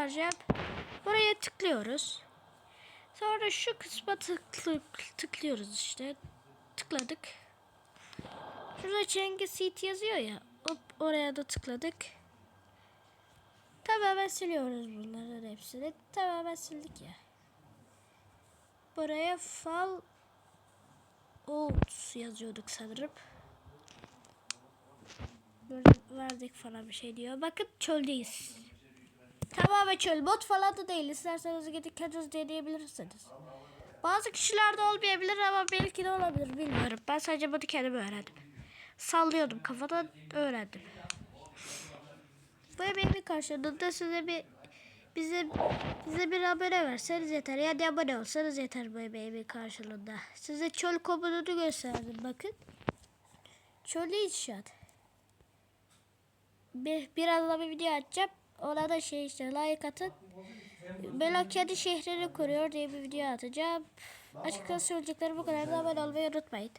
Arayacağım. Buraya tıklıyoruz. Sonra şu kısma tıklı, tıklıyoruz işte. Tıkladık. Şurada Cengiz Seat yazıyor ya. Hop oraya da tıkladık. Tamamen siliyoruz bunların hepsini. Tamamen sildik ya. Buraya fal oats yazıyorduk sanırım. Böyle verdik falan bir şey diyor. Bakın çöldeyiz. Tamamen çöl. Bot falan da değil. İsterseniz gidip kendiniz deneyebilirsiniz. Bazı kişilerde olmayabilir ama belki de olabilir. Bilmiyorum. Ben sadece bunu kendim öğrendim. Sallıyordum kafadan öğrendim. Bu emeğimin karşılığında size bir bize bize bir abone verseniz yeter. Yani abone olsanız yeter bu emeğimin karşılığında. Size çöl komodunu gösterdim bakın. Çölü inşaat. Bir, birazdan bir video açacağım. Ona da şey işte like atın. Böyle kendi şehrini kuruyor diye bir video atacağım. Açıkçası söyleyeceklerim bu kadar da abone olmayı unutmayın.